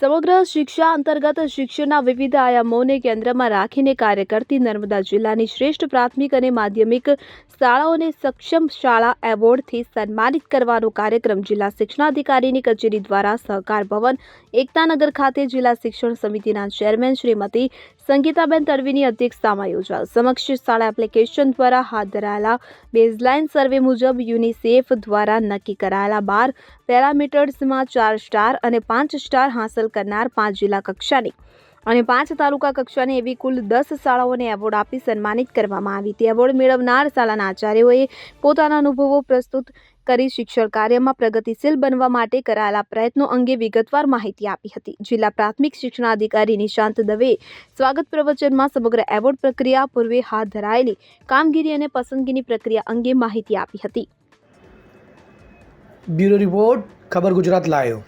સમગ્ર શિક્ષા અંતર્ગત શિક્ષણના વિવિધ આયામોને કેન્દ્રમાં રાખીને કાર્ય કરતી નર્મદા જિલ્લાની શ્રેષ્ઠ પ્રાથમિક અને માધ્યમિક શાળાઓને સક્ષમ શાળા એવોર્ડથી સન્માનિત કરવાનો કાર્યક્રમ જિલ્લા શિક્ષણાધિકારીની કચેરી દ્વારા સહકાર ભવન એકતાનગર ખાતે જિલ્લા શિક્ષણ સમિતિના ચેરમેન શ્રીમતી સંગીતાબેન તડવીની અધ્યક્ષતામાં યોજાયો. સમક્ષ શાળા એપ્લિકેશન દ્વારા હાથ ધરાયેલા બેઝલાઇન સર્વે મુજબ યુનિસેફ દ્વારા નક્કી કરાયેલા બાર પેરામીટર્સમાં ચાર સ્ટાર અને પાંચ સ્ટાર હાંસલ કરનાર પાંચ જિલ્લા કક્ષાની અને પાંચ તાલુકા કક્ષાની એવી કુલ દસ શાળાઓને એવોર્ડ આપી સન્માનિત કરવામાં આવી. તે એવોર્ડ મેળવનાર શાળાના આચાર્યોએ પોતાના અનુભવો પ્રસ્તુત કરી શિક્ષણ કાર્યમાં પ્રગતિશીલ બનવા માટે કરાયેલા પ્રયત્નો અંગે વિગતવાર માહિતી આપી હતી. જિલ્લા પ્રાથમિક શિક્ષણાધિકારી નિશાંત દવે સ્વાગત પ્રવચનમાં સમગ્ર એવોર્ડ પ્રક્રિયા પૂર્વે હાથ ધરાયેલી કામગીરી અને પસંદગીની પ્રક્રિયા અંગે માહિતી આપી હતી. બ્યુરો રિપોર્ટ, ખબર ગુજરાત લાયો.